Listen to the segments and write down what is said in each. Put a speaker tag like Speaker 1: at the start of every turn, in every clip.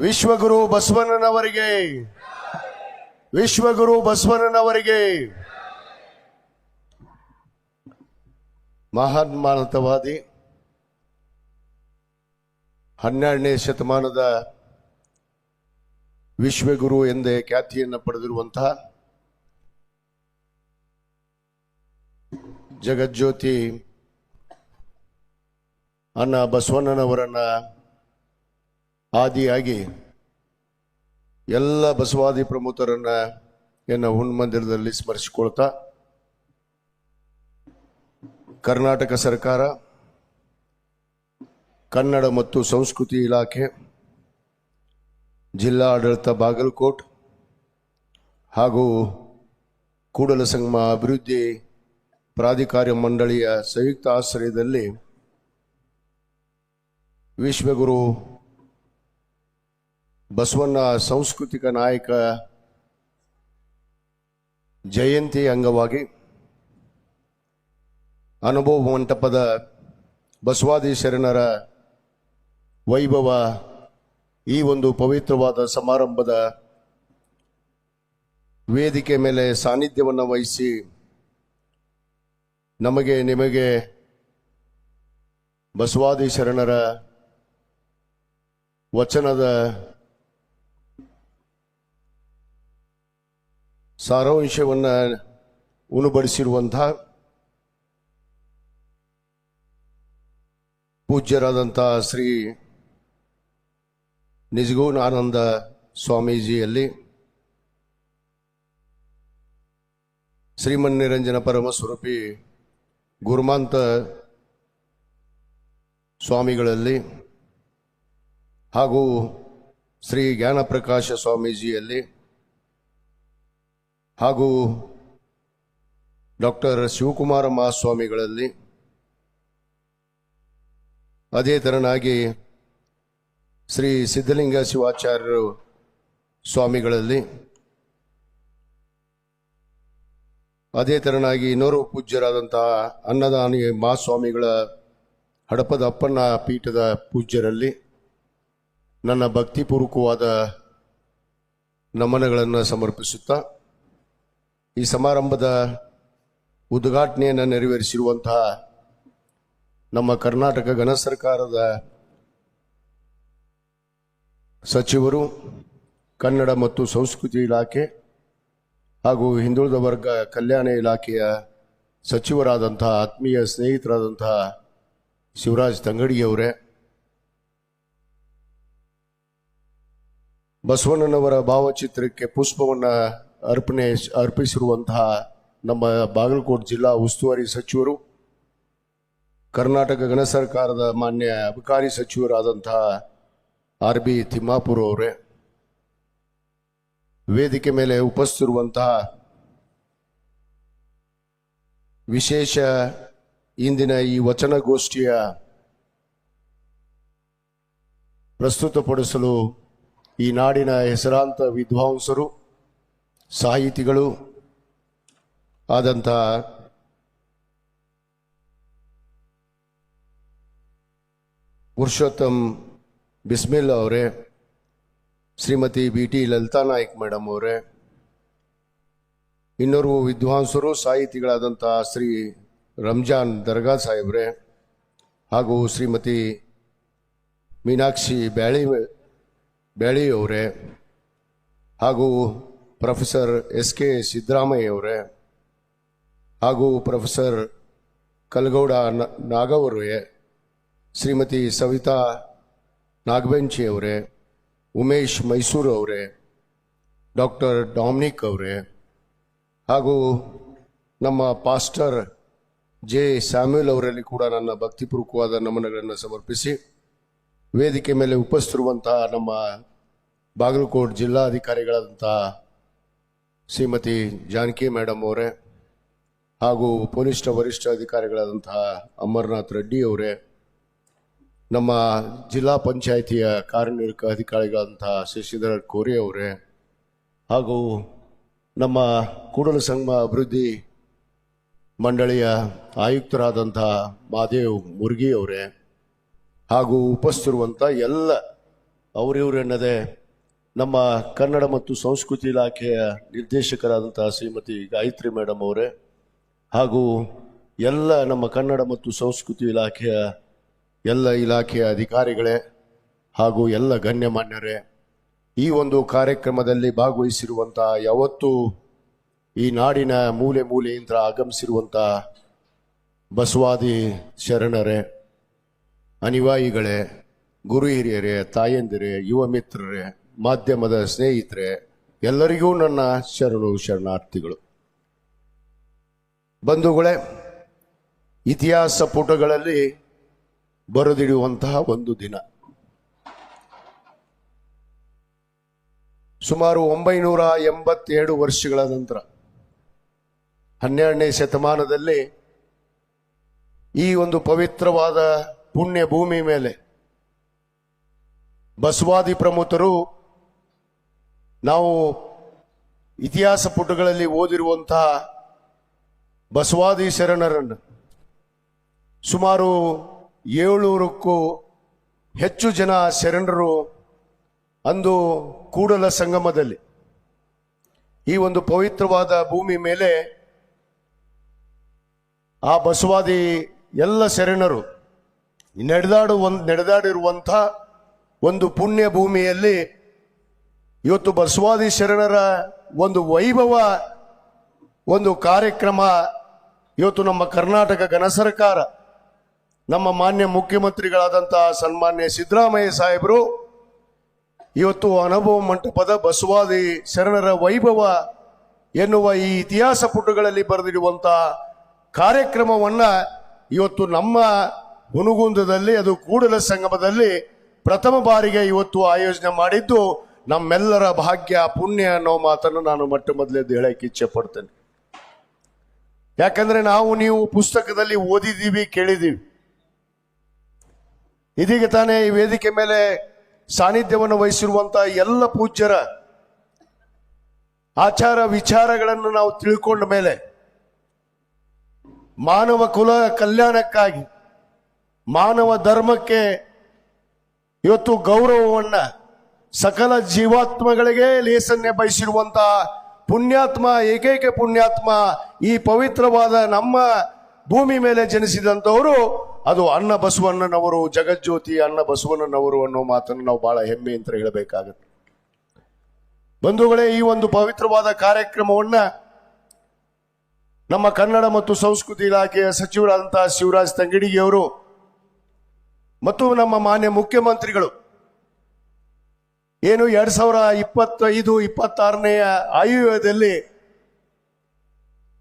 Speaker 1: ವಿಶ್ವಗುರು ಬಸವಣ್ಣನವರಿಗೆ. ವಿಶ್ವಗುರು ಬಸವಣ್ಣನವರಿಗೆ. ಮಹಾನ್ ಮಾನತವಾದಿ ಹನ್ನೆರಡನೇ ಶತಮಾನದ ವಿಶ್ವಗುರು ಎಂದೇ ಖ್ಯಾತಿಯನ್ನು ಪಡೆದಿರುವಂತಹ ಜಗಜ್ಯೋತಿ ಅನ್ನ ಬಸವಣ್ಣನವರನ್ನ ಆದಿಯಾಗಿ ಎಲ್ಲ ಬಸವಾದಿ ಪ್ರಮುಖರನ್ನ ಎನ್ನ ಹುಣ್ಮಂದಿರದಲ್ಲಿ ಸ್ಮರಿಸಿಕೊಳ್ತಾ ಕರ್ನಾಟಕ ಸರ್ಕಾರ, ಕನ್ನಡ ಮತ್ತು ಸಂಸ್ಕೃತಿ ಇಲಾಖೆ ಜಿಲ್ಲಾ ಆಡಳಿತ ಬಾಗಲಕೋಟ್ ಹಾಗೂ ಕೂಡಲ ಸಂಗಮ ಅಭಿವೃದ್ಧಿ ಪ್ರಾಧಿಕಾರ ಮಂಡಳಿಯ ಸಂಯುಕ್ತ ಆಶ್ರಯದಲ್ಲಿ ವಿಶ್ವಗುರು ಬಸವಣ್ಣ ಸಾಂಸ್ಕೃತಿಕ ನಾಯಕ ಜಯಂತಿ ಅಂಗವಾಗಿ ಅನುಭವ ಮಂಟಪದ ಬಸವಾದಿ ಶರಣರ ವೈಭವ ಈ ಒಂದು ಪವಿತ್ರವಾದ ಸಮಾರಂಭದ ವೇದಿಕೆ ಮೇಲೆ ಸಾನ್ನಿಧ್ಯವನ್ನು ವಹಿಸಿ ನಮಗೆ ನಿಮಗೆ ಬಸವಾದಿ ಶರಣರ ವಚನದ ಸಾರಾಂಶವನ್ನು ಉಣಬಡಿಸಿರುವಂತಹ ಪೂಜ್ಯರಾದಂಥ ಶ್ರೀ ನಿಜಗೂನಾನಂದ ಸ್ವಾಮೀಜಿಯಲ್ಲಿ ಶ್ರೀಮನ್ನಿರಂಜನ ಪರಮಸ್ವರೂಪಿ ಗುರುಮಾಂತ ಸ್ವಾಮಿಗಳಲ್ಲಿ ಹಾಗೂ ಶ್ರೀ ಜ್ಞಾನಪ್ರಕಾಶ ಸ್ವಾಮೀಜಿಯಲ್ಲಿ ಹಾಗೂ ಡಾಕ್ಟರ್ ಶಿವಕುಮಾರ ಮಹಾಸ್ವಾಮಿಗಳಲ್ಲಿ ಅದೇ ತರನಾಗಿ ಶ್ರೀ ಸಿದ್ಧಲಿಂಗ ಶಿವಾಚಾರ್ಯರು ಸ್ವಾಮಿಗಳಲ್ಲಿ ಅದೇ ತರನಾಗಿ ಇನ್ನೋರು ಪೂಜ್ಯರಾದಂತಹ ಅನ್ನದಾನಿ ಮಹಾಸ್ವಾಮಿಗಳ ಹಡಪದ ಅಪ್ಪಣ್ಣ ಪೀಠದ ಪೂಜ್ಯರಲ್ಲಿ ನನ್ನ ಭಕ್ತಿಪೂರ್ವಕವಾದ ನಮನಗಳನ್ನು ಸಮರ್ಪಿಸುತ್ತಾ ಈ ಸಮಾರಂಭದ ಉದ್ಘಾಟನೆಯನ್ನು ನೆರವೇರಿಸಿರುವಂತಹ ನಮ್ಮ ಕರ್ನಾಟಕ ಗಣ ಸರ್ಕಾರದ ಸಚಿವರು ಕನ್ನಡ ಮತ್ತು ಸಂಸ್ಕೃತಿ ಇಲಾಖೆ ಹಾಗೂ ಹಿಂದುಳಿದ ವರ್ಗ ಕಲ್ಯಾಣ ಇಲಾಖೆಯ ಸಚಿವರಾದಂತಹ, ಆತ್ಮೀಯ ಸ್ನೇಹಿತರಾದಂತಹ ಶಿವರಾಜ್ ತಂಗಡಿಯವರೇ, ಬಸವಣ್ಣನವರ ಭಾವಚಿತ್ರಕ್ಕೆ ಪುಷ್ಪವನ್ನು ಅರ್ಪಣೆ ಅರ್ಪಿಸಿರುವಂತಹ ನಮ್ಮ ಬಾಗಲಕೋಟೆ ಜಿಲ್ಲಾ ಉಸ್ತುವಾರಿ ಸಚಿವರು, ಕರ್ನಾಟಕ ಗಣ ಸರ್ಕಾರದ ಮಾನ್ಯ ಅಬಕಾರಿ ಸಚಿವರಾದಂತಹ ಆರ್ ಬಿ ತಿಮ್ಮಾಪುರ ಅವರೇ, ವೇದಿಕೆ ಮೇಲೆ ಉಪಸ್ಥಿತಿರುವಂತಹ ವಿಶೇಷ ಇಂದಿನ ಈ ವಚನಗೋಷ್ಠಿಯ ಪ್ರಸ್ತುತಪಡಿಸಲು ಈ ನಾಡಿನ ಹೆಸರಾಂತ ವಿದ್ವಾಂಸರು ಸಾಹಿತಿಗಳು ಆದಂತಹ ಪುರುಷೋತ್ತಮ್ ಬಿಸ್ಮಿಲ್ ಅವರೇ, Shrimati B T Lalitha Naik madam ಅವರೇ, ಇನ್ನೋರ್ವ ವಿದ್ವಾಂಸರು ಸಾಹಿತಿಗಳಾದಂಥ ಶ್ರೀ ರಂಜಾನ್ ದರ್ಗಾ ಸಾಹೇಬ್ರೆ, ಹಾಗೂ ಶ್ರೀಮತಿ ಮೀನಾಕ್ಷಿ ಬ್ಯಾಳಿ ಬ್ಯಾಳಿ ಅವರೇ, ಹಾಗೂ ಪ್ರೊಫೆಸರ್ ಎಸ್ ಕೆ ಸಿದ್ದರಾಮಯ್ಯ ಅವರೇ ಹಾಗೂ ಪ್ರೊಫೆಸರ್ ಕಲ್ಗೌಡ ನಾಗವರೇ, ಶ್ರೀಮತಿ ಸವಿತಾ ನಾಗಬೆಂಚಿ ಅವರೇ ಉಮೇಶ್ ಮೈಸೂರು ಅವರೇ ಡಾಕ್ಟರ್ ಡಾಮಿನಿಕ್ ಅವರೇ ಹಾಗೂ ನಮ್ಮ ಪಾಸ್ಟರ್ ಜೆ ಸ್ಯಾಮ್ಯುಲ್ ಅವರಲ್ಲಿ ಕೂಡ ನನ್ನ ಭಕ್ತಿಪೂರ್ವಕವಾದ ನಮನಗಳನ್ನು ಸಮರ್ಪಿಸಿ ವೇದಿಕೆ ಮೇಲೆ ಉಪಸ್ಥಿರುವಂತಹ ನಮ್ಮ ಬಾಗಲಕೋಟ್ ಜಿಲ್ಲಾಧಿಕಾರಿಗಳಾದಂತಹ ಶ್ರೀಮತಿ ಜಾನಕಿ ಮೇಡಮ್ ಅವರೇ ಹಾಗೂ ಪೊಲೀಸ್ನ ವರಿಷ್ಠ ಅಧಿಕಾರಿಗಳಾದಂತಹ ಅಮರ್ನಾಥ್ ರೆಡ್ಡಿ ಅವರೇ, ನಮ್ಮ ಜಿಲ್ಲಾ ಪಂಚಾಯಿತಿಯ ಕಾರ್ಯನಿರ್ವಾಹಕ ಅಧಿಕಾರಿಗಳಾದಂತಹ ಶಶಿಧರ ಕೋರಿ ಅವರೇ ಹಾಗೂ ನಮ್ಮ ಕೂಡಲ ಸಂಗಮ ಅಭಿವೃದ್ಧಿ ಮಂಡಳಿಯ ಆಯುಕ್ತರಾದಂತಹ ಮಾದೇವ್ ಮುರ್ಗಿ ಅವರೇ ಹಾಗೂ ಉಪಸ್ಥಿರುವಂಥ ಎಲ್ಲ ಅವರಿವರೆನ್ನದೇ ನಮ್ಮ ಕನ್ನಡ ಮತ್ತು ಸಂಸ್ಕೃತಿ ಇಲಾಖೆಯ ನಿರ್ದೇಶಕರಾದಂತಹ ಶ್ರೀಮತಿ ಗಾಯತ್ರಿ ಮೇಡಮ್ ಅವರೇ, ಹಾಗೂ ಎಲ್ಲ ನಮ್ಮ ಕನ್ನಡ ಮತ್ತು ಸಂಸ್ಕೃತಿ ಇಲಾಖೆಯ ಎಲ್ಲ ಇಲಾಖೆಯ ಅಧಿಕಾರಿಗಳೇ, ಹಾಗೂ ಎಲ್ಲ ಗಣ್ಯಮಾನ್ಯರೇ, ಈ ಒಂದು ಕಾರ್ಯಕ್ರಮದಲ್ಲಿ ಭಾಗವಹಿಸಿರುವಂಥ ಯಾವತ್ತೂ ಈ ನಾಡಿನ ಮೂಲೆ ಮೂಲೆಯಿಂದ ಆಗಮಿಸಿರುವಂಥ ಬಸವಾದಿ ಶರಣರೇ, ಅನಿವಾಯಿಗಳೇ, ಗುರು ಹಿರಿಯರೇ, ತಾಯಂದಿರೇ, ಯುವ ಮಿತ್ರರೇ ಮಾಧ್ಯಮದ ಸ್ನೇಹಿತರೆ, ಎಲ್ಲರಿಗೂ ನನ್ನ ಶರಣು ಶರಣಾರ್ಥಿಗಳು. ಬಂಧುಗಳೇ, ಇತಿಹಾಸ ಪುಟಗಳಲ್ಲಿ ಬರೆದಿಡುವಂತಹ ಒಂದು ದಿನ. ಸುಮಾರು ಒಂಬೈನೂರ ಎಂಬತ್ತೇಳು ವರ್ಷಗಳ ನಂತರ, ಹನ್ನೆರಡನೇ ಶತಮಾನದಲ್ಲಿ ಈ ಒಂದು ಪವಿತ್ರವಾದ ಪುಣ್ಯ ಭೂಮಿ ಮೇಲೆ ಬಸವಾದಿ ಪ್ರಮುಖರು ನಾವು ಇತಿಹಾಸ ಪುಟಗಳಲ್ಲಿ ಓದಿರುವಂತಹ ಬಸವಾದಿ ಶರಣರನ್ನು ಸುಮಾರು ಏಳ್ನೂರಕ್ಕೂ ಹೆಚ್ಚು ಜನ ಶರಣರು ಅಂದು ಕೂಡಲ ಸಂಗಮದಲ್ಲಿ ಈ ಒಂದು ಪವಿತ್ರವಾದ ಭೂಮಿ ಮೇಲೆ ಆ ಬಸವಾದಿ ಎಲ್ಲ ಶರಣರು ನಡೆದಾಡುವ ನಡೆದಾಡಿರುವಂಥ ಒಂದು ಪುಣ್ಯ ಭೂಮಿಯಲ್ಲಿ ಇವತ್ತು ಬಸವಾದಿ ಶರಣರ ಒಂದು ವೈಭವ, ಒಂದು ಕಾರ್ಯಕ್ರಮ ಇವತ್ತು ನಮ್ಮ ಕರ್ನಾಟಕ ಘನ ಸರ್ಕಾರ, ನಮ್ಮ ಮಾನ್ಯ ಮುಖ್ಯಮಂತ್ರಿಗಳಾದಂತಹ ಸನ್ಮಾನ್ಯ ಸಿದ್ದರಾಮಯ್ಯ ಸಾಹೇಬರು, ಇವತ್ತು ಅನುಭವ ಮಂಟಪದ ಬಸವಾದಿ ಶರಣರ ವೈಭವ ಎನ್ನುವ ಈ ಇತಿಹಾಸ ಪುಟಗಳಲ್ಲಿ ಬರೆದಿರುವಂತಹ ಕಾರ್ಯಕ್ರಮವನ್ನ ಇವತ್ತು ನಮ್ಮ ಹುನುಗುಂದದಲ್ಲಿ ಅದು ಕೂಡಲ ಸಂಗಮದಲ್ಲಿ ಪ್ರಥಮ ಬಾರಿಗೆ ಇವತ್ತು ಆಯೋಜನೆ ಮಾಡಿದ್ದು ನಮ್ಮೆಲ್ಲರ ಭಾಗ್ಯ, ಪುಣ್ಯ ಅನ್ನೋ ಮಾತನ್ನು ನಾನು ಮೊಟ್ಟ ಮೊದಲೇದು ಹೇಳಕ್ಕೆ ಇಚ್ಛೆ ಪಡ್ತೇನೆ. ಯಾಕಂದ್ರೆ ನಾವು ನೀವು ಪುಸ್ತಕದಲ್ಲಿ ಓದಿದ್ದೀವಿ, ಕೇಳಿದ್ದೀವಿ. ಇದೀಗ ತಾನೇ ಈ ವೇದಿಕೆ ಮೇಲೆ ಸಾನ್ನಿಧ್ಯವನ್ನು ವಹಿಸಿರುವಂತಹ ಎಲ್ಲ ಪೂಜ್ಯರ ಆಚಾರ ವಿಚಾರಗಳನ್ನು ನಾವು ತಿಳ್ಕೊಂಡ ಮೇಲೆ ಮಾನವ ಕುಲ ಕಲ್ಯಾಣಕ್ಕಾಗಿ, ಮಾನವ ಧರ್ಮಕ್ಕೆ ಇವತ್ತು ಗೌರವವನ್ನ ಸಕಲ ಜೀವಾತ್ಮಗಳಿಗೆ ಲೇಸನ್ನೇ ಬಯಸಿರುವಂತಹ ಪುಣ್ಯಾತ್ಮ, ಏಕೈಕ ಪುಣ್ಯಾತ್ಮ, ಈ ಪವಿತ್ರವಾದ ನಮ್ಮ ಭೂಮಿ ಮೇಲೆ ಜನಿಸಿದಂಥವರು, ಅದು ಅನ್ನ ಬಸವಣ್ಣನವರು, ಜಗಜ್ಯೋತಿ ಅನ್ನ ಬಸವಣ್ಣನವರು ಅನ್ನೋ ಮಾತನ್ನು ನಾವು ಬಹಳ ಹೆಮ್ಮೆ ಅಂತ ಹೇಳಬೇಕಾಗುತ್ತೆ. ಬಂಧುಗಳೇ, ಈ ಒಂದು ಪವಿತ್ರವಾದ ಕಾರ್ಯಕ್ರಮವನ್ನ ನಮ್ಮ ಕನ್ನಡ ಮತ್ತು ಸಂಸ್ಕೃತಿ ಇಲಾಖೆಯ ಸಚಿವರಾದಂತಹ ಶಿವರಾಜ್ ತಂಗಡಿಗಿಯವರು ಮತ್ತು ನಮ್ಮ ಮಾನ್ಯ ಮುಖ್ಯಮಂತ್ರಿಗಳು ಏನು ಎರಡು ಸಾವಿರ ಇಪ್ಪತ್ತೈದು ಇಪ್ಪತ್ತಾರನೆಯ ಆಯುವ್ಯದಲ್ಲಿ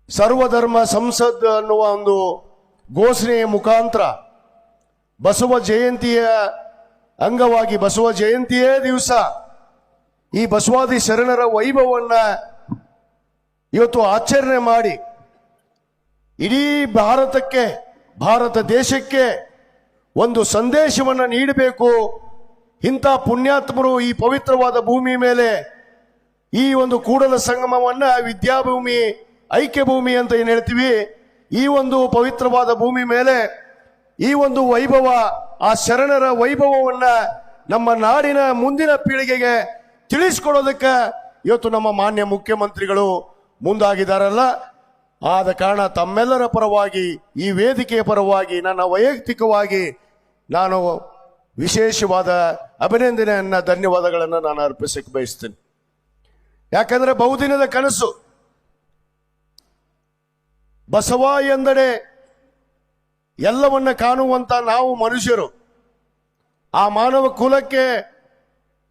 Speaker 1: ಸರ್ವಧರ್ಮ ಸಂಸದ್ ಅನ್ನುವ ಒಂದು ಘೋಷಣೆಯ ಮುಖಾಂತರ ಬಸವ ಜಯಂತಿಯ ಅಂಗವಾಗಿ ಬಸವ ಜಯಂತಿಯೇ ದಿವಸ ಈ ಬಸವಾದಿ ಶರಣರ ವೈಭವವನ್ನ ಇವತ್ತು ಆಚರಣೆ ಮಾಡಿ ಇಡೀ ಭಾರತಕ್ಕೆ, ಭಾರತ ದೇಶಕ್ಕೆ ಒಂದು ಸಂದೇಶವನ್ನು ನೀಡಬೇಕು ಇಂಥ ಪುಣ್ಯಾತ್ಮರು ಈ ಪವಿತ್ರವಾದ ಭೂಮಿ ಮೇಲೆ ಈ ಒಂದು ಕೂಡಲ ಸಂಗಮವನ್ನ ವಿದ್ಯಾಭೂಮಿ ಐಕ್ಯ ಭೂಮಿ ಅಂತ ಏನು ಹೇಳ್ತೀವಿ, ಈ ಒಂದು ಪವಿತ್ರವಾದ ಭೂಮಿ ಮೇಲೆ ಈ ಒಂದು ವೈಭವ, ಆ ಶರಣರ ವೈಭವವನ್ನ ನಮ್ಮ ನಾಡಿನ ಮುಂದಿನ ಪೀಳಿಗೆಗೆ ತಿಳಿಸ್ಕೊಡೋದಕ್ಕೆ ಇವತ್ತು ನಮ್ಮ ಮಾನ್ಯ ಮುಖ್ಯಮಂತ್ರಿಗಳು ಮುಂದಾಗಿದ್ದಾರಲ್ಲ ಆದ ಕಾರಣ ತಮ್ಮೆಲ್ಲರ ಪರವಾಗಿ, ಈ ವೇದಿಕೆಯ ಪರವಾಗಿ, ನನ್ನ ವೈಯಕ್ತಿಕವಾಗಿ ನಾನು ವಿಶೇಷವಾದ ಅಭಿನಂದನೆಯನ್ನ ಧನ್ಯವಾದಗಳನ್ನು ನಾನು ಅರ್ಪಿಸಕ್ಕೆ ಬಯಸ್ತೇನೆ. ಯಾಕಂದ್ರೆ ಬಹುದಿನದ ಕನಸು. ಬಸವ ಎಂದರೆ ಎಲ್ಲವನ್ನ ಕಾಣುವಂತ ನಾವು ಮನುಷ್ಯರು. ಆ ಮಾನವ ಕುಲಕ್ಕೆ,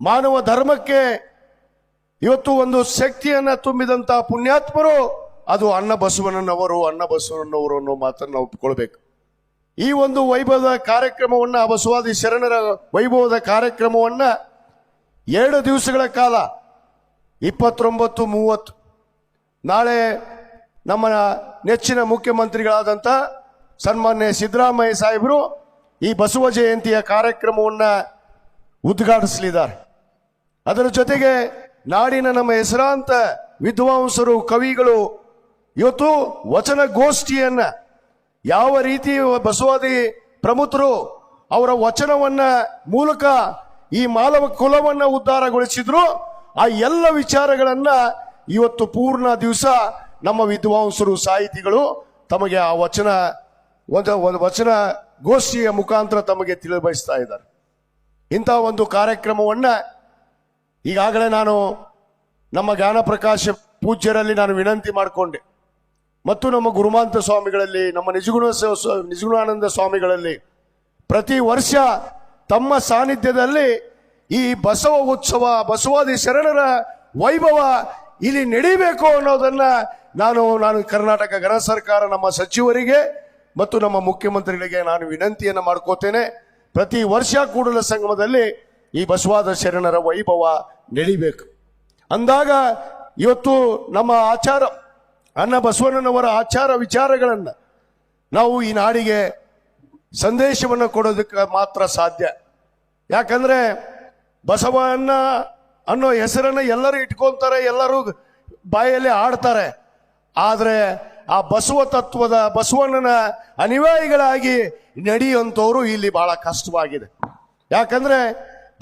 Speaker 1: ಮಾನವ ಧರ್ಮಕ್ಕೆ ಇವತ್ತು ಒಂದು ಶಕ್ತಿಯನ್ನ ತುಂಬಿದಂತ ಪುಣ್ಯಾತ್ಮರು, ಅದು ಅನ್ನ ಬಸವಣ್ಣನವರು ಅನ್ನ ಬಸವಣ್ಣನವರು ಅನ್ನೋ ಮಾತನ್ನು ನಾವು ಒಪ್ಕೊಳ್ಬೇಕು. ಈ ಒಂದು ವೈಭವದ ಕಾರ್ಯಕ್ರಮವನ್ನ ಬಸವಾದಿ ಶರಣರ ವೈಭವದ ಕಾರ್ಯಕ್ರಮವನ್ನ ಎರಡು ದಿವಸಗಳ ಕಾಲ, ಇಪ್ಪತ್ತೊಂಬತ್ತು ಮೂವತ್ತು, ನಾಳೆ ನಮ್ಮ ನೆಚ್ಚಿನ ಮುಖ್ಯಮಂತ್ರಿಗಳಾದಂಥ ಸನ್ಮಾನ್ಯ ಸಿದ್ದರಾಮಯ್ಯ ಸಾಹೇಬರು ಈ ಬಸವ ಜಯಂತಿಯ ಕಾರ್ಯಕ್ರಮವನ್ನ ಉದ್ಘಾಟಿಸಲಿದ್ದಾರೆ. ಅದರ ಜೊತೆಗೆ ನಾಡಿನ ನಮ್ಮ ಹೆಸರಾಂತ ವಿದ್ವಾಂಸರು, ಕವಿಗಳು, ಇವತ್ತು ವಚನ ಗೋಷ್ಠಿಯನ್ನ ಯಾವ ರೀತಿ ಬಸವಾದಿ ಪ್ರಮುಖರು ಅವರ ವಚನವನ್ನ ಮೂಲಕ ಈ ಮಾನವ ಕುಲವನ್ನ ಉದ್ಧಾರಗೊಳಿಸಿದ್ರು, ಆ ಎಲ್ಲ ವಿಚಾರಗಳನ್ನ ಇವತ್ತು ಪೂರ್ಣ ದಿವಸ ನಮ್ಮ ವಿದ್ವಾಂಸರು, ಸಾಹಿತಿಗಳು ತಮಗೆ ಆ ವಚನ, ಒಂದು ವಚನ ಗೋಷ್ಠಿಯ ಮುಖಾಂತರ ತಮಗೆ ತಿಳಿಬಯಸ್ತಾ ಇದ್ದಾರೆ. ಇಂಥ ಒಂದು ಕಾರ್ಯಕ್ರಮವನ್ನ ಈಗಾಗಲೇ ನಾನು ನಮ್ಮ ಜ್ಞಾನಪ್ರಕಾಶ ಪೂಜ್ಯರಲ್ಲಿ ನಾನು ವಿನಂತಿ ಮಾಡಿಕೊಂಡೆ. ಮತ್ತು ನಮ್ಮ ಗುರುಮಾಂತ ಸ್ವಾಮಿಗಳಲ್ಲಿ, ನಮ್ಮ ನಿಜಗುಣ ನಿಜಗುಣಾನಂದ ಸ್ವಾಮಿಗಳಲ್ಲಿ, ಪ್ರತಿ ವರ್ಷ ತಮ್ಮ ಸಾನ್ನಿಧ್ಯದಲ್ಲಿ ಈ ಬಸವ ಉತ್ಸವ, ಬಸವಾದಿ ಶರಣರ ವೈಭವ ಇಲ್ಲಿ ನಡೀಬೇಕು ಅನ್ನೋದನ್ನ ನಾನು ನಾನು ಕರ್ನಾಟಕ ಗಣ ಸರ್ಕಾರ ನಮ್ಮ ಸಚಿವರಿಗೆ ಮತ್ತು ನಮ್ಮ ಮುಖ್ಯಮಂತ್ರಿಗಳಿಗೆ ನಾನು ವಿನಂತಿಯನ್ನು ಮಾಡ್ಕೋತೇನೆ. ಪ್ರತಿ ವರ್ಷ ಕೂಡಲ ಸಂಗಮದಲ್ಲಿ ಈ ಬಸವಾದ ಶರಣರ ವೈಭವ ನಡಿಬೇಕು. ಅಂದಾಗ ಇವತ್ತು ನಮ್ಮ ಆಚಾರ ಅನ್ನ ಬಸವಣ್ಣನವರ ಆಚಾರ ವಿಚಾರಗಳನ್ನು ನಾವು ಈ ನಾಡಿಗೆ ಸಂದೇಶವನ್ನು ಕೊಡೋದಕ್ಕೆ ಮಾತ್ರ ಸಾಧ್ಯ. ಯಾಕಂದ್ರೆ ಬಸವಣ್ಣ ಅನ್ನೋ ಹೆಸರನ್ನ ಎಲ್ಲರೂ ಇಟ್ಕೊಂತಾರೆ, ಎಲ್ಲರೂ ಬಾಯಲ್ಲಿ ಆಡ್ತಾರೆ ಆದರೆ ಆ ಬಸವ ತತ್ವದ ಬಸವಣ್ಣನ ಅನಿವಾಯಿಗಳಾಗಿ ನಡೆಯುವಂಥವ್ರು ಇಲ್ಲಿ ಬಹಳ ಕಷ್ಟವಾಗಿದೆ. ಯಾಕಂದ್ರೆ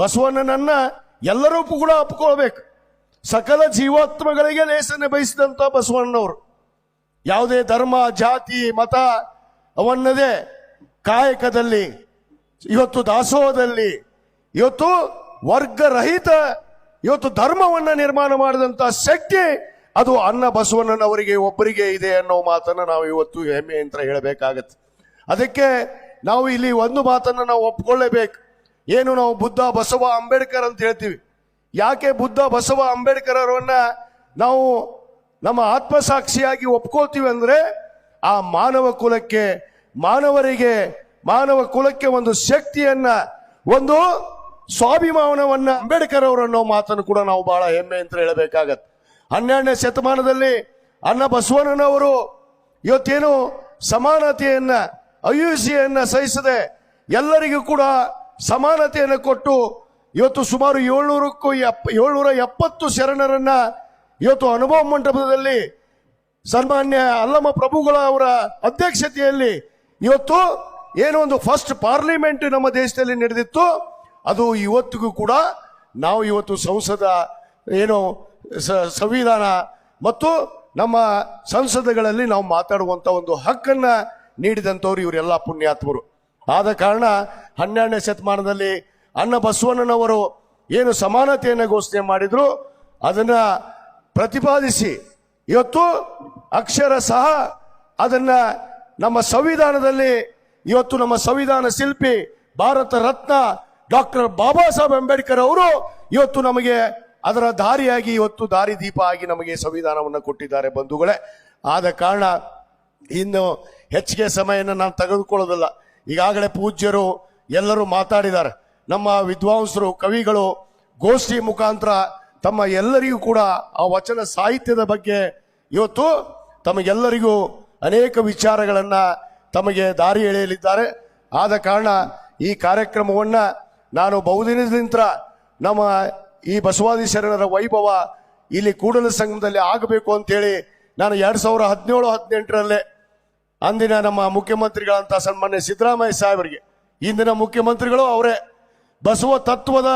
Speaker 1: ಬಸವಣ್ಣನನ್ನ ಎಲ್ಲರೂ ಕೂಡ ಒಪ್ಕೊಳ್ಬೇಕು. ಸಕಲ ಜೀವಾತ್ಮಗಳಿಗೆ ಲೇಸನೆ ಬಯಸಿದಂಥ ಬಸವಣ್ಣನವರು. ಯಾವುದೇ ಧರ್ಮ, ಜಾತಿ, ಮತ ಅವನ್ನದೇ ಕಾಯಕದಲ್ಲಿ, ಇವತ್ತು ದಾಸೋಹದಲ್ಲಿ, ಇವತ್ತು ವರ್ಗರಹಿತ, ಇವತ್ತು ಧರ್ಮವನ್ನ ನಿರ್ಮಾಣ ಮಾಡಿದಂತ ಶಕ್ತಿ ಅದು ಅನ್ನ ಬಸವಣ್ಣನವರಿಗೆ ಒಬ್ಬರಿಗೆ ಇದೆ ಅನ್ನೋ ಮಾತನ್ನ ನಾವು ಇವತ್ತು ಹೆಮ್ಮೆ ಅಂತ ಹೇಳಬೇಕಾಗತ್ತೆ. ಅದಕ್ಕೆ ನಾವು ಇಲ್ಲಿ ಒಂದು ಮಾತನ್ನ ನಾವು ಒಪ್ಕೊಳ್ಳೇಬೇಕು. ಏನು ನಾವು ಬುದ್ಧ, ಬಸವ, ಅಂಬೇಡ್ಕರ್ ಅಂತ ಹೇಳ್ತೀವಿ. ಯಾಕೆ ಬುದ್ಧ, ಬಸವ ಅಂಬೇಡ್ಕರ್ ಅವರನ್ನ ನಾವು ನಮ್ಮ ಆತ್ಮಸಾಕ್ಷಿಯಾಗಿ ಒಪ್ಕೊಳ್ತೀವಿ ಅಂದ್ರೆ ಆ ಮಾನವ ಕುಲಕ್ಕೆ, ಮಾನವರಿಗೆ, ಮಾನವ ಕುಲಕ್ಕೆ ಒಂದು ಶಕ್ತಿಯನ್ನ, ಒಂದು ಸ್ವಾಭಿಮಾನವನ್ನ ಅಂಬೇಡ್ಕರ್ ಅವರನ್ನೋ ಮಾತನ್ನು ಕೂಡ ನಾವು ಬಹಳ ಹೆಮ್ಮೆ ಅಂತ ಹೇಳಬೇಕಾಗತ್ತೆ. ಹನ್ನೆರಡನೇ ಶತಮಾನದಲ್ಲಿ ಅನ್ನ ಬಸವಣ್ಣನವರು ಇವತ್ತೇನು ಸಮಾನತೆಯನ್ನ ಅಯುಸಿಯನ್ನ ಸಹಿಸದೆ ಎಲ್ಲರಿಗೂ ಕೂಡ ಸಮಾನತೆಯನ್ನು ಕೊಟ್ಟು ಇವತ್ತು ಸುಮಾರು ಏಳ್ನೂರಕ್ಕೂ ಎಪ್ ಏಳ್ನೂರ ಎಪ್ಪತ್ತು ಶರಣರನ್ನ ಇವತ್ತು ಅನುಭವ ಮಂಟಪದಲ್ಲಿ ಸನ್ಮಾನ್ಯ ಅಲ್ಲಮ ಪ್ರಭುಗಳ ಅವರ ಅಧ್ಯಕ್ಷತೆಯಲ್ಲಿ ಇವತ್ತು ಏನೋ ಒಂದು ಫಸ್ಟ್ ಪಾರ್ಲಿಮೆಂಟ್ ನಮ್ಮ ದೇಶದಲ್ಲಿ ನಡೆದಿತ್ತು. ಅದು ಇವತ್ತಿಗೂ ಕೂಡ ನಾವು ಇವತ್ತು ಸಂಸದ ಏನು ಸಂವಿಧಾನ ಮತ್ತು ನಮ್ಮ ಸಂಸದಗಳಲ್ಲಿ ನಾವು ಮಾತಾಡುವಂತ ಒಂದು ಹಕ್ಕನ್ನ ನೀಡಿದಂಥವ್ರು ಇವರೆಲ್ಲ ಪುಣ್ಯಾತ್ಮರು. ಆದ ಕಾರಣ ಹನ್ನೆರಡನೇ ಶತಮಾನದಲ್ಲಿ ಅನ್ನ ಬಸವಣ್ಣನವರು ಏನು ಸಮಾನತೆಯನ್ನು ಘೋಷಣೆ ಮಾಡಿದ್ರು. ಅದನ್ನ ಪ್ರತಿಪಾದಿಸಿ. ಇವತ್ತು ಅಕ್ಷರ ಸಹ ಅದನ್ನ ನಮ್ಮ ಸಂವಿಧಾನದಲ್ಲಿ ಇವತ್ತು ನಮ್ಮ ಸಂವಿಧಾನ ಶಿಲ್ಪಿ ಭಾರತ ರತ್ನ ಡಾಕ್ಟರ್ ಬಾಬಾ ಸಾಹೇಬ್ ಅಂಬೇಡ್ಕರ್ ಅವರು ಇವತ್ತು ನಮಗೆ ಅದರ ದಾರಿಯಾಗಿ ಇವತ್ತು ದಾರಿದೀಪ ಆಗಿ ನಮಗೆ ಸಂವಿಧಾನವನ್ನು ಕೊಟ್ಟಿದ್ದಾರೆ ಬಂಧುಗಳೇ. ಆದ ಕಾರಣ ಇನ್ನು ಹೆಚ್ಚಿಗೆ ಸಮಯನ ನಾನು ತೆಗೆದುಕೊಳ್ಳೋದಿಲ್ಲ. ಈಗಾಗಲೇ ಪೂಜ್ಯರು ಎಲ್ಲರೂ ಮಾತಾಡಿದ್ದಾರೆ. ನಮ್ಮ ವಿದ್ವಾಂಸರು, ಕವಿಗಳು, ಗೋಷ್ಠಿ ಮುಖಾಂತರ ತಮ್ಮ ಎಲ್ಲರಿಗೂ ಕೂಡ ಆ ವಚನ ಸಾಹಿತ್ಯದ ಬಗ್ಗೆ ಇವತ್ತು ತಮಗೆಲ್ಲರಿಗೂ ಅನೇಕ ವಿಚಾರಗಳನ್ನು ತಮಗೆ ದಾರಿ ಎಳೆಯಲಿದ್ದಾರೆ. ಆದ ಕಾರಣ ಈ ಕಾರ್ಯಕ್ರಮವನ್ನ ನಾನು ಬಹುದಿನದಿಂದ ನಮ್ಮ ಈ ಬಸವಾದಿ ಶರಣರ ವೈಭವ ಇಲ್ಲಿ ಕೂಡಲ ಸಂಘದಲ್ಲಿ ಆಗಬೇಕು ಅಂತೇಳಿ ನಾನು ಎರಡು ಸಾವಿರ ಹದಿನೇಳು, ಹದಿನೆಂಟರಲ್ಲೇ ಅಂದಿನ ನಮ್ಮ ಮುಖ್ಯಮಂತ್ರಿಗಳಂತ ಸನ್ಮಾನ್ಯ ಸಿದ್ದರಾಮಯ್ಯ ಸಾಹೇಬರಿಗೆ, ಇಂದಿನ ಮುಖ್ಯಮಂತ್ರಿಗಳು ಅವರೇ, ಬಸವ ತತ್ವದ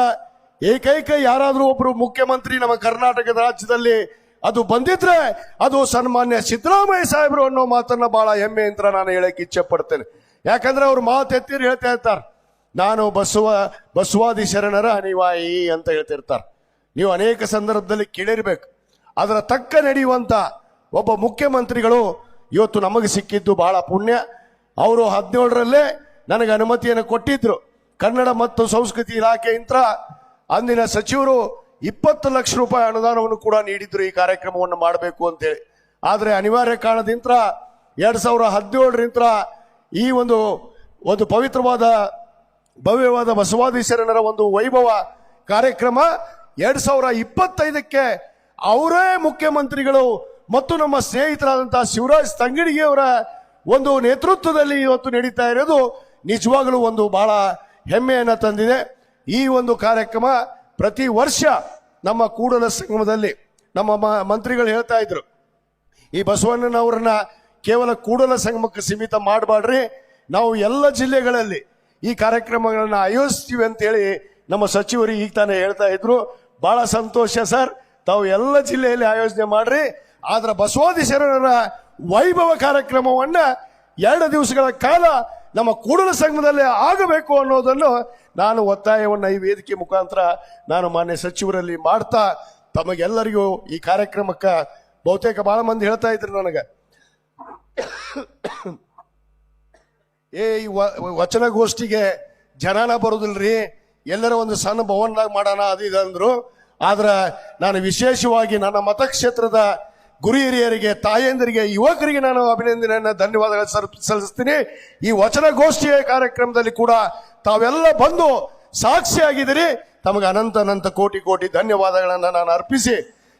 Speaker 1: ಏಕೈಕ ಯಾರಾದರೂ ಒಬ್ಬರು ಮುಖ್ಯಮಂತ್ರಿ ನಮ್ಮ ಕರ್ನಾಟಕದ ರಾಜ್ಯದಲ್ಲಿ ಅದು ಬಂದಿದ್ರೆ ಅದು ಸನ್ಮಾನ್ಯ ಸಿದ್ದರಾಮಯ್ಯ ಸಾಹೇಬರು ಅನ್ನೋ ಮಾತನ್ನ ಬಹಳ ಹೆಮ್ಮೆ ಅಂತ ನಾನು ಹೇಳಕ್ಕೆ ಇಚ್ಛೆ ಪಡ್ತೇನೆ. ಯಾಕಂದ್ರೆ ಅವ್ರು ಮಾತು ಎತ್ತಿರಿ ಹೇಳ್ತಾ ಇರ್ತಾರೆ. ನಾನು ಬಸವ, ಬಸವಾದಿ ಶರಣರ ಅನಿವಾಯಿ ಅಂತ ಹೇಳ್ತಿರ್ತಾರೆ. ನೀವು ಅನೇಕ ಸಂದರ್ಭದಲ್ಲಿ ಕೇಳಿರ್ಬೇಕು. ಅದರ ತಕ್ಕ ನಡೆಯುವಂತ ಒಬ್ಬ ಮುಖ್ಯಮಂತ್ರಿಗಳು ಇವತ್ತು ನಮಗೆ ಸಿಕ್ಕಿದ್ದು ಬಹಳ ಪುಣ್ಯ. ಅವರು ಹದಿನೇಳರಲ್ಲೇ ನನಗೆ ಅನುಮತಿಯನ್ನು ಕೊಟ್ಟಿದ್ರು. ಕನ್ನಡ ಮತ್ತು ಸಂಸ್ಕೃತಿ ಇಲಾಖೆಯಿಂದ ಅಂದಿನ ಸಚಿವರು ಇಪ್ಪತ್ತು ಲಕ್ಷ ರೂಪಾಯಿ ಅನುದಾನವನ್ನು ಕೂಡ ನೀಡಿದ್ರು ಈ ಕಾರ್ಯಕ್ರಮವನ್ನು ಮಾಡಬೇಕು ಅಂತೇಳಿ ಆದರೆ ಅನಿವಾರ್ಯ ಕಾರಣದಿಂದ ಎರಡ್ ಸಾವಿರ ಹದಿನೇಳರಿಂದ ಈ ಒಂದು ಒಂದು ಪವಿತ್ರವಾದ, ಭವ್ಯವಾದ ಬಸವಾದಿ ಒಂದು ವೈಭವ ಕಾರ್ಯಕ್ರಮ ಎರಡ್ ಸಾವಿರ ಇಪ್ಪತ್ತೈದಕ್ಕೆ ಅವರೇ ಮುಖ್ಯಮಂತ್ರಿಗಳು ಮತ್ತು ನಮ್ಮ ಸ್ನೇಹಿತರಾದಂತಹ ಶಿವರಾಜ್ ತಂಗಡಿಗೆಯವರ ಒಂದು ನೇತೃತ್ವದಲ್ಲಿ ಇವತ್ತು ನಡೀತಾ ಇರೋದು ನಿಜವಾಗಲೂ ಒಂದು ಬಹಳ ಹೆಮ್ಮೆಯನ್ನು ತಂದಿದೆ. ಈ ಒಂದು ಕಾರ್ಯಕ್ರಮ ಪ್ರತಿ ವರ್ಷ ನಮ್ಮ ಕೂಡಲ ಸಂಗಮದಲ್ಲಿ ನಮ್ಮ ಮಂತ್ರಿಗಳು ಹೇಳ್ತಾ ಇದ್ರು. ಈ ಬಸವಣ್ಣನವರನ್ನ ಕೇವಲ ಕೂಡಲ ಸಂಗಮಕ್ಕೆ ಸೀಮಿತ ಮಾಡಬಾಡ್ರಿ. ನಾವು ಎಲ್ಲ ಜಿಲ್ಲೆಗಳಲ್ಲಿ ಈ ಕಾರ್ಯಕ್ರಮಗಳನ್ನ ಆಯೋಜಿಸ್ತೀವಿ ಅಂತೇಳಿ ನಮ್ಮ ಸಚಿವರು ಈಗ ತಾನೇ ಹೇಳ್ತಾ ಇದ್ರು. ಬಹಳ ಸಂತೋಷ ಸರ್. ತಾವು ಎಲ್ಲ ಜಿಲ್ಲೆಯಲ್ಲಿ ಆಯೋಜನೆ ಮಾಡ್ರಿ. ಆದ್ರೆ ಬಸವಾದಿ ಶರಣರ ವೈಭವ ಕಾರ್ಯಕ್ರಮವನ್ನ ಎರಡು ದಿವಸಗಳ ಕಾಲ ನಮ್ಮ ಕೂಡಲ ಸಂಘದಲ್ಲಿ ಆಗಬೇಕು ಅನ್ನೋದನ್ನು ನಾನು ಒತ್ತಾಯವನ್ನು ಈ ವೇದಿಕೆ ಮುಖಾಂತರ ನಾನು ಮಾನ್ಯ ಸಚಿವರಲ್ಲಿ ಮಾಡ್ತಾ ತಮಗೆಲ್ಲರಿಗೂ ಈ ಕಾರ್ಯಕ್ರಮಕ್ಕೆ ಬಹುತೇಕ ಭಾಳ ಮಂದಿ ಹೇಳ್ತಾ ಇದ್ರು ನನಗೆ. ಏ, ಈ ವಚನಗೋಷ್ಠಿಗೆ ಜನನ ಬರೋದಿಲ್ರಿ, ಎಲ್ಲರ ಒಂದು ಸಣ್ಣ ಭವನ ಮಾಡೋಣ ಅದು ಇದಂದ್ರು ಆದ್ರ ನಾನು ವಿಶೇಷವಾಗಿ ನನ್ನ ಮತಕ್ಷೇತ್ರದ ಗುರು ಹಿರಿಯರಿಗೆ ತಾಯಂದಿರಿಗೆ, ಯುವಕರಿಗೆ ನಾನು ಅಭಿನಂದನೆಯನ್ನು ಧನ್ಯವಾದಗಳು ಸಲ್ಲಿಸ್ತೀನಿ. ಈ ವಚನಗೋಷ್ಠಿಯ ಕಾರ್ಯಕ್ರಮದಲ್ಲಿ ಕೂಡ ತಾವೆಲ್ಲ ಬಂದು ಸಾಕ್ಷಿಯಾಗಿದ್ದೀರಿ. ತಮಗೆ ಅನಂತ ಅನಂತ ಕೋಟಿ ಕೋಟಿ ಧನ್ಯವಾದಗಳನ್ನು ನಾನು ಅರ್ಪಿಸಿ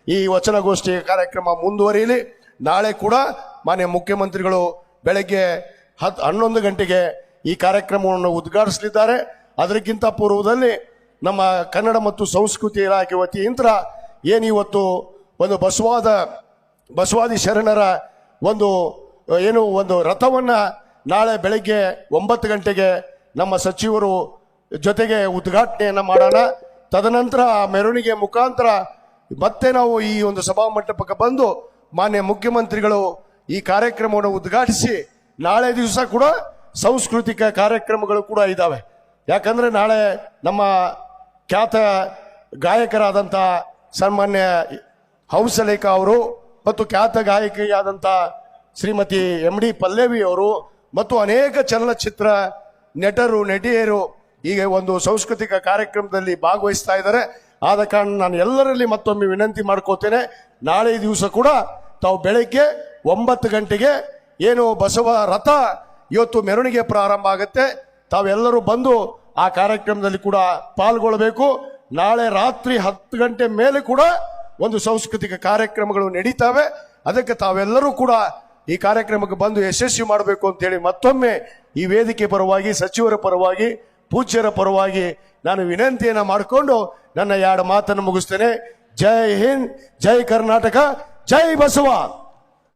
Speaker 1: ಈ ವಚನಗೋಷ್ಠಿಯ ಕಾರ್ಯಕ್ರಮ ಮುಂದುವರಿಯಲಿ. ನಾಳೆ ಕೂಡ ಮಾನ್ಯ ಮುಖ್ಯಮಂತ್ರಿಗಳು ಬೆಳಗ್ಗೆ ಹತ್, ಹನ್ನೊಂದು ಗಂಟೆಗೆ ಈ ಕಾರ್ಯಕ್ರಮವನ್ನು ಉದ್ಘಾಟಿಸಲಿದ್ದಾರೆ. ಅದಕ್ಕಿಂತ ಪೂರ್ವದಲ್ಲಿ ನಮ್ಮ ಕನ್ನಡ ಮತ್ತು ಸಂಸ್ಕೃತಿ ಇಲಾಖೆ ವತಿಯಿಂದ ಏನು ಇವತ್ತು ಒಂದು ಬಸವಾದ ಬಸವಾದಿ ಶರಣರ ಒಂದು ಏನು ಒಂದು ರಥವನ್ನ ನಾಳೆ ಬೆಳಗ್ಗೆ ಒಂಬತ್ತು ಗಂಟೆಗೆ ನಮ್ಮ ಸಚಿವರು ಜೊತೆಗೆ ಉದ್ಘಾಟನೆಯನ್ನ ಮಾಡೋಣ. ತದನಂತರ ಮೆರವಣಿಗೆ ಮುಖಾಂತರ ಮತ್ತೆ ನಾವು ಈ ಒಂದು ಸಭಾ ಮಂಟಪಕ್ಕೆ ಬಂದು ಮಾನ್ಯ ಮುಖ್ಯಮಂತ್ರಿಗಳು ಈ ಕಾರ್ಯಕ್ರಮವನ್ನು ಉದ್ಘಾಟಿಸಿ ನಾಳೆ ದಿವಸ ಕೂಡ ಸಾಂಸ್ಕೃತಿಕ ಕಾರ್ಯಕ್ರಮಗಳು ಕೂಡ ಇದ್ದಾವೆ ಯಾಕಂದ್ರೆ ನಾಳೆ ನಮ್ಮ ಖ್ಯಾತ ಗಾಯಕರಾದಂಥ ಸನ್ಮಾನ್ಯ ಹಂಸಲೇಖ ಅವರು ಮತ್ತು ಖ್ಯಾತ ಗಾಯಕಿಯಾದಂಥ ಶ್ರೀಮತಿ ಎಂ ಡಿ ಪಲ್ಲವಿ ಅವರು ಮತ್ತು ಅನೇಕ ಚಲನಚಿತ್ರ ನಟರು, ನಟಿಯರು ಈಗ ಒಂದು ಸಾಂಸ್ಕೃತಿಕ ಕಾರ್ಯಕ್ರಮದಲ್ಲಿ ಭಾಗವಹಿಸ್ತಾ ಇದ್ದಾರೆ. ಆದ ಕಾರಣ ನಾನು ಎಲ್ಲರಲ್ಲಿ ಮತ್ತೊಮ್ಮೆ ವಿನಂತಿ ಮಾಡ್ಕೋತೇನೆ, ನಾಳೆ ದಿವಸ ಕೂಡ ತಾವು ಬೆಳಗ್ಗೆ ಒಂಬತ್ತು ಗಂಟೆಗೆ ಏನು ಬಸವ ರಥ ಇವತ್ತು ಮೆರವಣಿಗೆ ಪ್ರಾರಂಭ ಆಗುತ್ತೆ. ತಾವೆಲ್ಲರೂ ಬಂದು ಆ ಕಾರ್ಯಕ್ರಮದಲ್ಲಿ ಕೂಡ ಪಾಲ್ಗೊಳ್ಳಬೇಕು. ನಾಳೆ ರಾತ್ರಿ ಹತ್ತು ಗಂಟೆ ಮೇಲೆ ಕೂಡ ಒಂದು ಸಾಂಸ್ಕೃತಿಕ ಕಾರ್ಯಕ್ರಮಗಳು ನಡೀತಾವೆ. ಅದಕ್ಕೆ ತಾವೆಲ್ಲರೂ ಕೂಡ ಈ ಕಾರ್ಯಕ್ರಮಕ್ಕೆ ಬಂದು ಯಶಸ್ವಿ ಮಾಡಬೇಕು ಅಂತೇಳಿ ಮತ್ತೊಮ್ಮೆ ಈ ವೇದಿಕೆ ಪರವಾಗಿ, ಸಚಿವರ ಪರವಾಗಿ, ಪೂಜ್ಯರ ಪರವಾಗಿ ನಾನು ವಿನಂತಿಯನ್ನ ಮಾಡಿಕೊಂಡು ನನ್ನ ಎರಡು ಮಾತನ್ನು ಮುಗಿಸ್ತೇನೆ. ಜೈ ಹಿಂದ್, ಜೈ ಕರ್ನಾಟಕ, ಜೈ ಬಸವ.